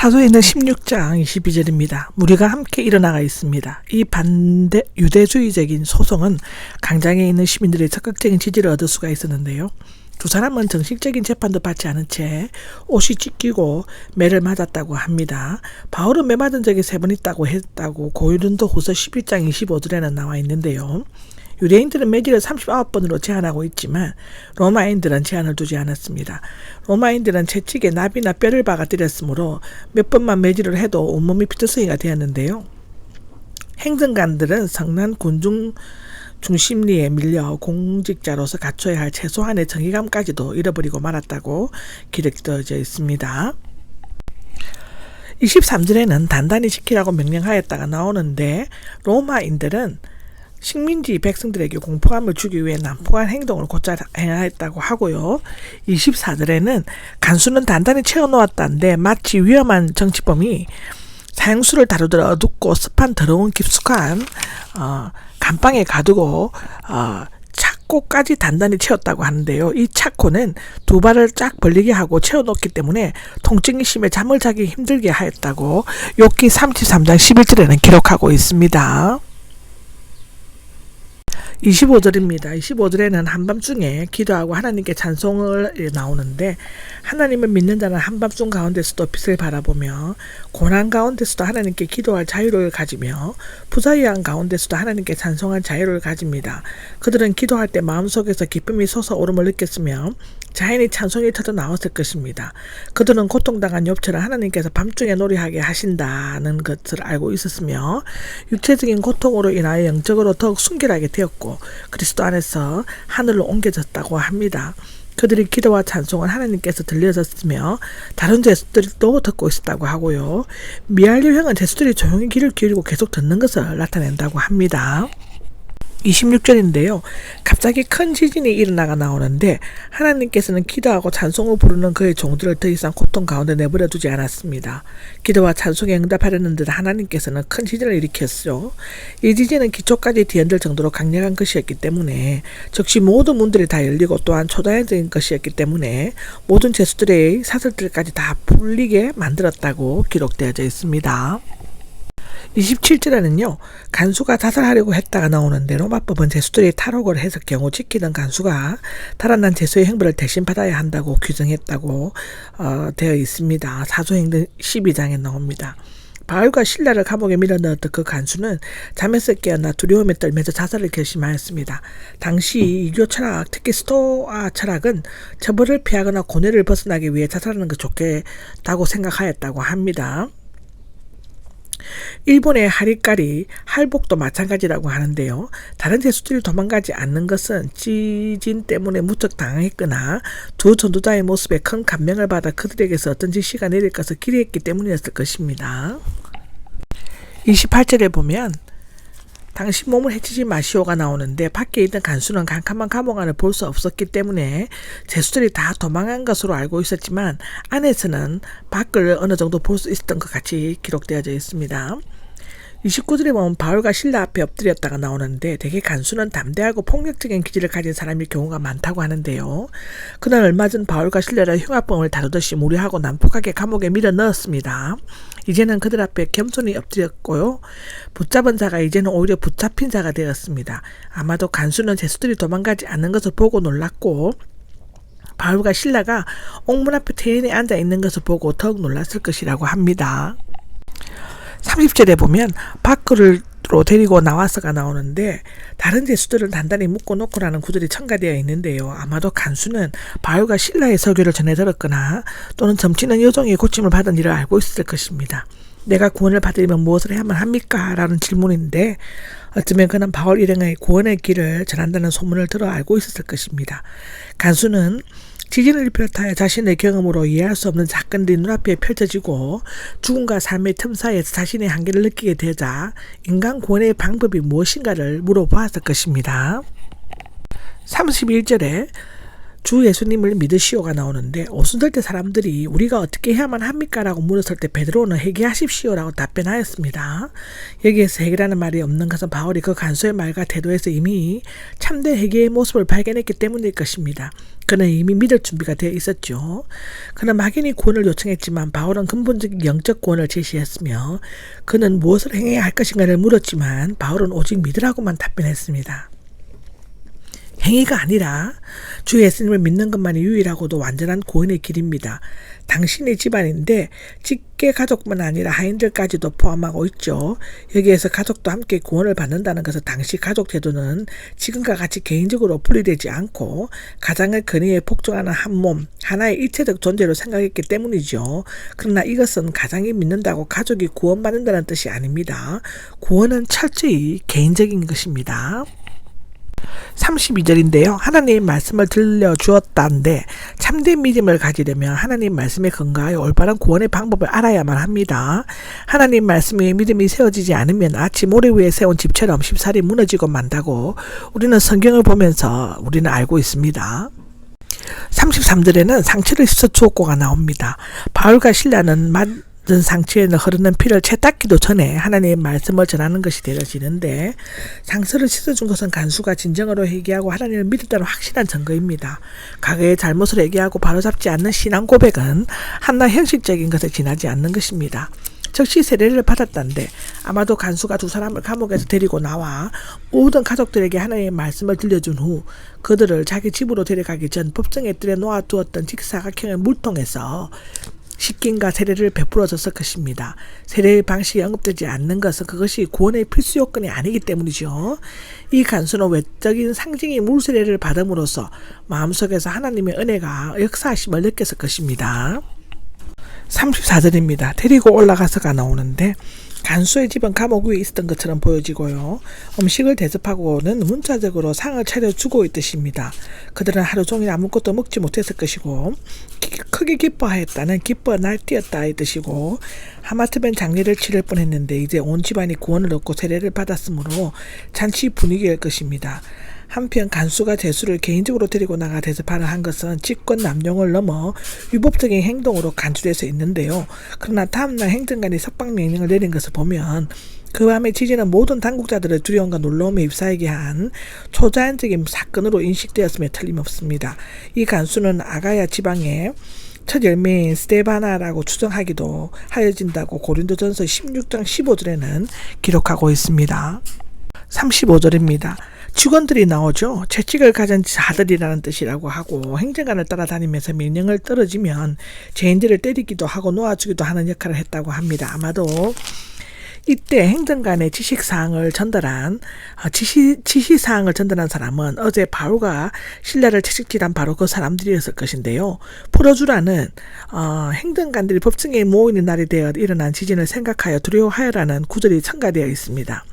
사도행전 16장 22절입니다. 무리가 함께 일어나가 있습니다. 이 반대 유대주의적인 소송은 강장에 있는 시민들의 적극적인 지지를 얻을 수가 있었는데요. 두 사람은 정식적인 재판도 받지 않은 채 옷이 찢기고 매를 맞았다고 합니다. 바울은 매 맞은 적이 세 번 있다고 했다고 고유른도 후서 11장 25절에는 나와 있는데요. 유대인들은 매질을 39번으로 제한하고 있지만 로마인들은 제한을 두지 않았습니다. 로마인들은 채찍에 나비나 뼈를 박아 때렸으므로 몇 번만 매질을 해도 온몸이 피투성이가 되었는데요. 행정관들은 성난 군중 중심리에 밀려 공직자로서 갖춰야 할 최소한의 정의감까지도 잃어버리고 말았다고 기록되어져 있습니다. 23절에는 단단히 지키라고 명령하였다가 나오는데 로마인들은 식민지 백성들에게 공포감을 주기 위해 난폭한 행동을 곧잘 행하였다고 하고요. 24절에는 간수는 단단히 채워놓았다는데 마치 위험한 정치범이 사형수를 다루듯 어둡고 습한 더러운 깊숙한 어, 감방에 가두고 어, 차코까지 단단히 채웠다고 하는데요. 이 차코는 두 발을 쫙 벌리게 하고 채워놓기 때문에 통증이 심해 잠을 자기 힘들게 하였다고 욕기 33장 11절에는 기록하고 있습니다. 25절입니다. 25절에는 한밤중에 기도하고 하나님께 찬송을 나오는데 하나님을 믿는 자는 한밤중 가운데서도 빛을 바라보며 고난 가운데서도 하나님께 기도할 자유를 가지며 부자유한 가운데서도 하나님께 찬송한 자유를 가집니다. 그들은 기도할 때 마음속에서 기쁨이 솟아오름을 느꼈으며 자연히 찬송이 터져 나왔을 것입니다. 그들은 고통당한 욥처럼 하나님께서 밤중에 노래하게 하신다는 것을 알고 있었으며 육체적인 고통으로 인하여 영적으로 더욱 순결하게 되었고 그리스도 안에서 하늘로 옮겨졌다고 합니다. 그들이 기도와 찬송을 하나님께서 들려졌으며 다른 제수들도 듣고 있었다고 하고요. 미알류 형은 제수들이 조용히 귀를 기울이고 계속 듣는 것을 나타낸다고 합니다. 26절인데요. 갑자기 큰 지진이 일어나가 나오는데 하나님께서는 기도하고 찬송을 부르는 그의 종들을 더 이상 고통 가운데 내버려 두지 않았습니다. 기도와 찬송에 응답하려는 듯 하나님께서는 큰 지진을 일으켰죠. 이 지진은 기초까지 뒤흔들 정도로 강력한 것이었기 때문에 즉시 모든 문들이 다 열리고 또한 초자연적인 것이었기 때문에 모든 제수들의 사슬들까지 다 풀리게 만들었다고 기록되어져 있습니다. 27절에는요, 간수가 자살하려고 했다가 나오는데 로마법은 제수들이 탈옥을 해서 경우 지키던 간수가 달아난 제수의 행보를 대신 받아야 한다고 규정했다고 어, 되어 있습니다. 사도행전 12장에 나옵니다. 바울과 신라를 감옥에 밀어넣었던 그 간수는 잠에서 깨어나 두려움에 떨면서 자살을 결심하였습니다. 당시 이교 철학, 특히 스토아 철학은 처벌을 피하거나 고뇌를 벗어나기 위해 자살하는 것 좋겠다고 생각하였다고 합니다. 일본의 하리까리, 할복도 마찬가지라고 하는데요. 다른 제수들이 도망가지 않는 것은 지진 때문에 무척 당황했거나 두 전도자의 모습에 큰 감명을 받아 그들에게서 어떤 지시가 내릴 것을 기대했기 때문이었을 것입니다. 28절에 보면 당신 몸을 해치지 마시오가 나오는데 밖에 있던 간수는 캄캄한 감옥 안을 볼 수 없었기 때문에 제수들이 다 도망한 것으로 알고 있었지만 안에서는 밖을 어느 정도 볼 수 있었던 것 같이 기록되어져 있습니다. 29절에 보면 바울과 신라 앞에 엎드렸다가 나오는데 대개 간수는 담대하고 폭력적인 기질을 가진 사람일 경우가 많다고 하는데요. 그날 얼마 전 바울과 신라를 흉악범을 다루듯이 무리하고 난폭하게 감옥에 밀어 넣었습니다. 이제는 그들 앞에 겸손히 엎드렸고요. 붙잡은 자가 이제는 오히려 붙잡힌 자가 되었습니다. 아마도 간수는 제수들이 도망가지 않는 것을 보고 놀랐고 바울과 신라가 옥문 앞에 태연히 앉아 있는 것을 보고 더욱 놀랐을 것이라고 합니다. 30절에 보면 밖으로 데리고 나와서가 나오는데 다른 제수들은 단단히 묶어 놓고라는 구절이 첨가되어 있는데요. 아마도 간수는 바울과 신라의 설교를 전해 들었거나 또는 점치는 여종의 고침을 받은 일을 알고 있을 것입니다. 내가 구원을 받으려면 무엇을 해야만 합니까? 라는 질문인데 어쩌면 그는 바울 일행의 구원의 길을 전한다는 소문을 들어 알고 있었을 것입니다. 간수는 지진을 비롯하여 자신의 경험으로 이해할 수 없는 사건들이 눈앞에 펼쳐지고 죽음과 삶의 틈 사이에서 자신의 한계를 느끼게 되자 인간 구원의 방법이 무엇인가를 물어보았을 것입니다. 31절에 주 예수님을 믿으시오가 나오는데 오순절 때 사람들이 우리가 어떻게 해야만 합니까라고 물었을 때 베드로는 회개하십시오라고 답변하였습니다. 여기에서 회개라는 말이 없는 것은 바울이 그 간소의 말과 태도에서 이미 참된 회개의 모습을 발견했기 때문일 것입니다. 그는 이미 믿을 준비가 되어 있었죠. 그는 막연히 구원을 요청했지만 바울은 근본적인 영적 구원을 제시했으며 그는 무엇을 행해야 할 것인가를 물었지만 바울은 오직 믿으라고만 답변했습니다. 행위가 아니라 주 예수님을 믿는 것만이 유일하고도 완전한 구원의 길입니다. 당신의 집안인데 직계 가족뿐 아니라 하인들까지도 포함하고 있죠. 여기에서 가족도 함께 구원을 받는다는 것은 당시 가족 제도는 지금과 같이 개인적으로 분리되지 않고 가장의 근위에 복종하는 한 몸, 하나의 일체적 존재로 생각했기 때문이죠. 그러나 이것은 가장이 믿는다고 가족이 구원받는다는 뜻이 아닙니다. 구원은 철저히 개인적인 것입니다. 32절인데요. 하나님 말씀을 들려주었다는데 참된 믿음을 가지려면 하나님 말씀에 근거하여 올바른 구원의 방법을 알아야만 합니다. 하나님 말씀에 믿음이 세워지지 않으면 아침 모래 위에 세운 집처럼 쉽사리 무너지고 만다고 우리는 성경을 보면서 우리는 알고 있습니다. 33절에는 상처를 씻어 주었고가 나옵니다. 바울과 신라는 만 든 상처에는 흐르는 피를 채 닦기도 전에 하나님의 말씀을 전하는 것이 되어지는데 상처를 씻어준 것은 간수가 진정으로 회개하고 하나님을 믿었다는 확실한 증거입니다. 과거의 잘못을 회개하고 바로잡지 않는 신앙 고백은 한나 형식적인 것에 지나지 않는 것입니다. 즉시 세례를 받았다는데 아마도 간수가 두 사람을 감옥에서 데리고 나와 모든 가족들에게 하나님의 말씀을 들려준 후 그들을 자기 집으로 데려가기 전 법정에 들여 놓아두었던 직사각형의 물통에서 식긴과 세례를 베풀어 줬을 것입니다. 세례의 방식이 언급되지 않는 것은 그것이 구원의 필수 요건이 아니기 때문이죠. 이 간수는 외적인 상징이 물세례를 받음으로써 마음속에서 하나님의 은혜가 역사하심을 느꼈을 것입니다. 34절입니다. 데리고 올라가서가 나오는데 간수의 집은 감옥 위에 있었던 것처럼 보여지고요. 음식을 대접하고는 문자적으로 상을 차려주고 있듯입니다. 그들은 하루 종일 아무것도 먹지 못했을 것이고 기, 크게 기뻐하였다는 기뻐 날뛰었다 이 뜻이고 하마터면 장례를 치를 뻔했는데 이제 온 집안이 구원을 얻고 세례를 받았으므로 잔치 분위기일 것입니다. 한편 간수가 재수를 개인적으로 데리고 나가 대접하려 한 것은 직권 남용을 넘어 위법적인 행동으로 간주돼서 있는데요. 그러나 다음날 행정관이 석방 명령을 내린 것을 보면 그 밤에 지지는 모든 당국자들의 두려움과 놀라움에 휩싸이게 한 초자연적인 사건으로 인식되었음에 틀림없습니다. 이 간수는 아가야 지방의 첫 열매인 스테바나라고 추정하기도 하여진다고 고린도전서 16장 15절에는 기록하고 있습니다. 35절입니다. 직원들이 나오죠. 채찍을 가진 자들이라는 뜻이라고 하고 행정관을 따라다니면서 명령을 떨어지면 죄인들을 때리기도 하고 놓아주기도 하는 역할을 했다고 합니다. 아마도 이때 행정관의 지식사항을 전달한 어, 지시, 지시사항을 전달한 사람은 어제 바울과 신라를 채찍질한 바로 그 사람들이었을 것인데요. 풀어주라는 어, 행정관들이 법정에 모이는 날이 되어 일어난 지진을 생각하여 두려워하여라는 구절이 첨가되어 있습니다.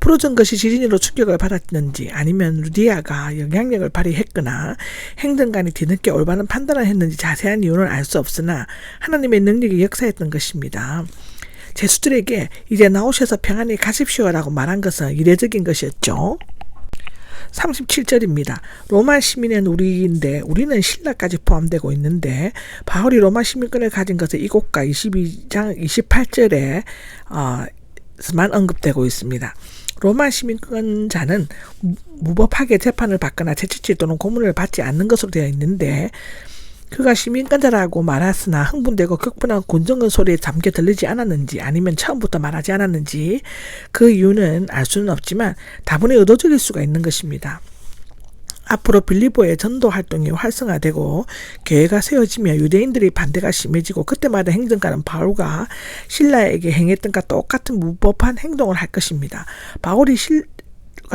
풀어준 것이 지진으로 충격을 받았는지 아니면 루디아가 영향력을 발휘했거나 행정관이 뒤늦게 올바른 판단을 했는지 자세한 이유는 알 수 없으나 하나님의 능력이 역사했던 것입니다. 제수들에게 이제 나오셔서 평안히 가십시오라고 말한 것은 이례적인 것이었죠. 37절입니다. 로마 시민은 우리인데 우리는 신라까지 포함되고 있는데 바울이 로마 시민권을 가진 것은 이곳과 22장 28절에 어, 만 언급되고 있습니다. 로마 시민권자는 무법하게 재판을 받거나 채찍질 또는 고문을 받지 않는 것으로 되어 있는데 그가 시민권자라고 말했으나 흥분되고 격분한 곤정은 소리에 잠겨 들리지 않았는지 아니면 처음부터 말하지 않았는지 그 이유는 알 수는 없지만 다분히 의도적일 수가 있는 것입니다. 앞으로 빌리보의 전도 활동이 활성화되고 교회가 세워지며 유대인들이 반대가 심해지고 그때마다 행정가는 바울과 신라에게 행했던과 똑같은 무법한 행동을 할 것입니다. 바울이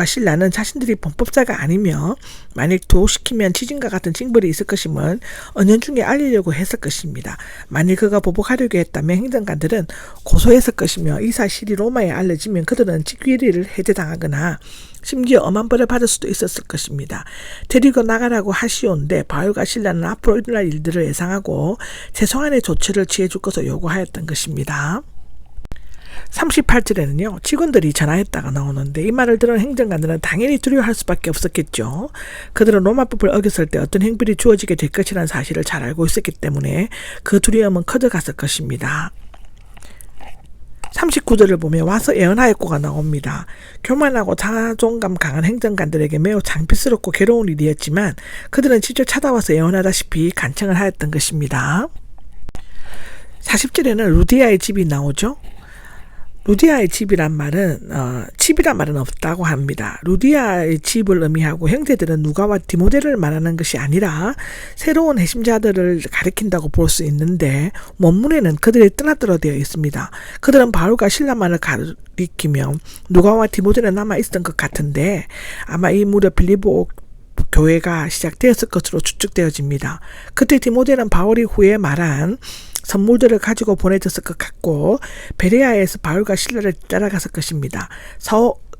신라는 자신들이 범법자가 아니며 만일 도시키면 지진과 같은 징벌이 있을 것임을 은연중에 알리려고 했을 것입니다. 만일 그가 보복하려고 했다면 행정관들은 고소했을 것이며 이 사실이 로마에 알려지면 그들은 직위리를 해제당하거나 심지어 엄한 벌을 받을 수도 있었을 것입니다. 데리고 나가라고 하시온데 바울과 신라는 앞으로 일어날 일들을 예상하고 최소한의 조치를 취해줄 것을 요구하였던 것입니다. 38절에는요, 직원들이 전화했다가 나오는데 이 말을 들은 행정관들은 당연히 두려워할 수밖에 없었겠죠. 그들은 로마법을 어겼을 때 어떤 행필이 주어지게 될 것이라는 사실을 잘 알고 있었기 때문에 그 두려움은 커져갔을 것입니다. 39절을 보면 와서 예언하였고가 나옵니다. 교만하고 자존감 강한 행정관들에게 매우 장피스럽고 괴로운 일이었지만 그들은 직접 찾아와서 예언하다시피 간청을 하였던 것입니다. 40절에는 루디아의 집이 나오죠. 루디아의 집이란 말은 어, 집이란 말은 없다고 합니다. 루디아의 집을 의미하고 형제들은 누가와 디모데를 말하는 것이 아니라 새로운 핵심자들을 가리킨다고 볼 수 있는데 원문에는 그들이 떠나들어 되어 있습니다. 그들은 바울과 신라만을 가리키며 누가와 디모데는 남아 있었던 것 같은데 아마 이 무렵 빌리보 교회가 시작되었을 것으로 추측되어집니다. 그때 디모데는 바울이 후에 말한 선물들을 가지고 보내졌을 것 같고 베레아에서 바울과 신라를 따라갔을 것입니다. 사,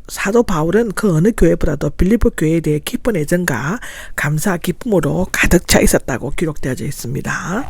사도 바울은 그 어느 교회보다도 빌리보 교회에 대해 깊은 애정과 감사 기쁨으로 가득 차 있었다고 기록되어져 있습니다.